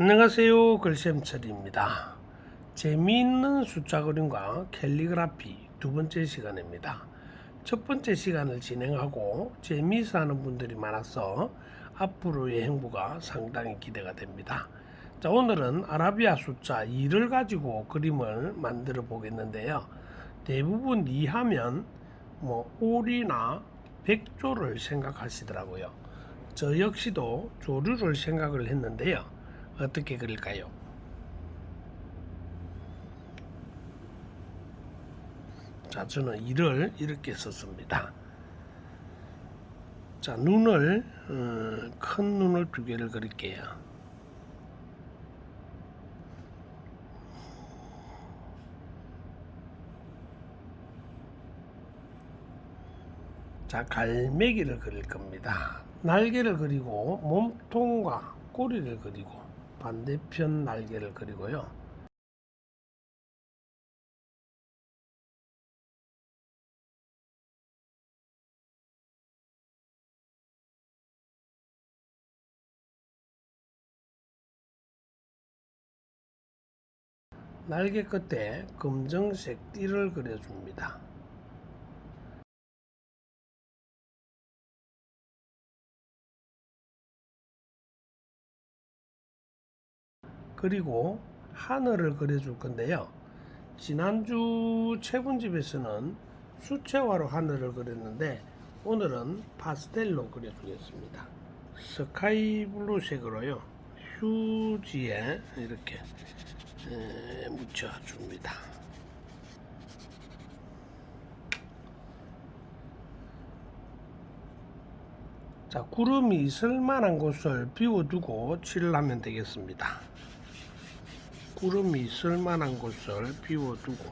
안녕하세요. 글쌤철입니다. 재미있는 숫자 그림과 캘리그라피 두 번째 시간입니다. 첫 번째 시간을 진행하고 재미있어 하는 분들이 많아서 앞으로의 행보가 상당히 기대가 됩니다. 자, 오늘은 아라비아 숫자 2를 가지고 그림을 만들어 보겠는데요. 대부분 2 하면 뭐 오리나 백조를 생각하시더라고요. 저 역시도 조류를 생각을 했는데요. 어떻게 그릴까요? 자, 저는 이를 이렇게 썼습니다. 자, 눈을 어, 큰 눈을 두 개를 그릴게요. 자, 갈매기를 그릴 겁니다. 날개를 그리고 몸통과 꼬리를 그리고 반대편 날개를 그리고요. 날개 끝에 검정색 띠를 그려줍니다. 그리고 하늘을 그려줄 건데요. 지난주 최분집에서는 수채화로 하늘을 그렸는데 오늘은 파스텔로 그려주겠습니다. 스카이 블루색으로요. 휴지에 이렇게 에, 묻혀줍니다. 자, 구름이 있을 만한 곳을 비워두고 칠을 하면 되겠습니다. 구름이 있을 만한 곳을 비워두고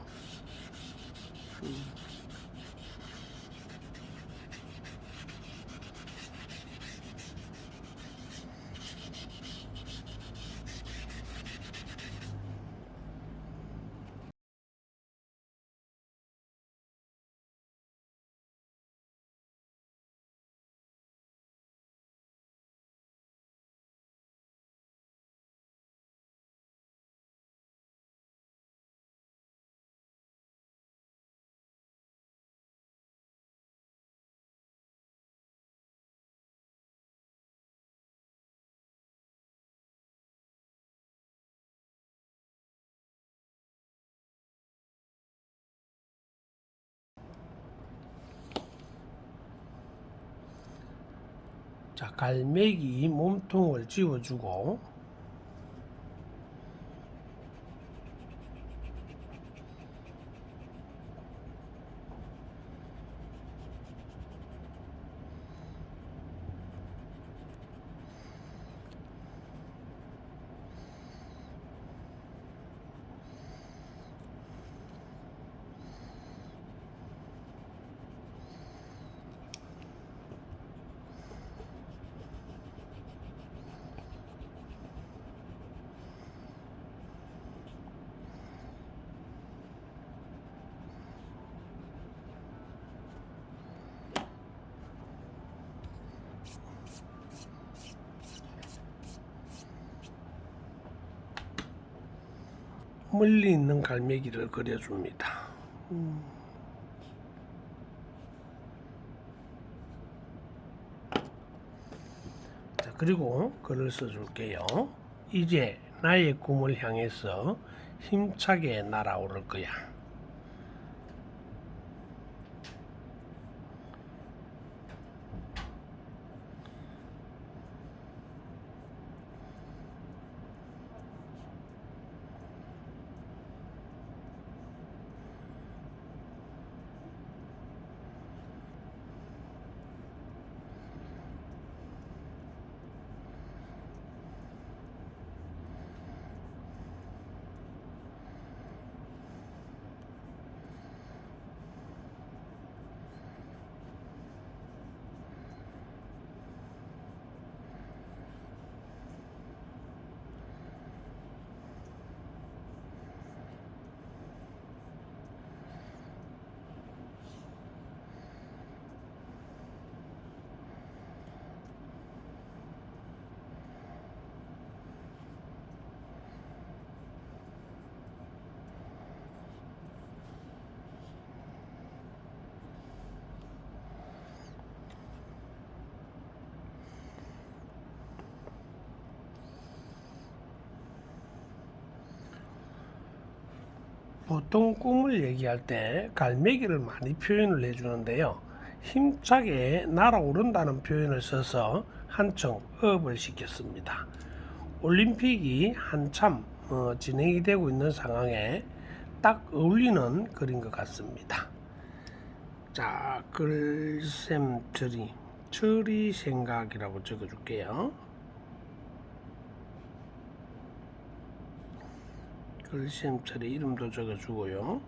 자, 갈매기 몸통을 지워주고 멀리 있는 갈매기를 그려줍니다. 음. 자, 그리고 글을 써줄게요. 이제 나의 꿈을 향해서 힘차게 날아오를 거야. 보통 꿈을 얘기할 때 갈매기를 많이 표현을 해주는데요. 힘차게 날아오른다는 표현을 써서 한층 업을 시켰습니다. 올림픽이 한참 어, 진행이 되고 있는 상황에 딱 어울리는 그림 것 같습니다. 자, 글샘 처리, 처리 생각이라고 적어줄게요. 글샘 처리 이름도 적어주고요.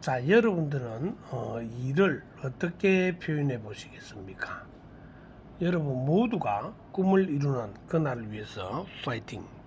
자, 여러분들은 어, 일을 어떻게 표현해 보시겠습니까? 여러분 모두가 꿈을 이루는 그날을 위해서 파이팅!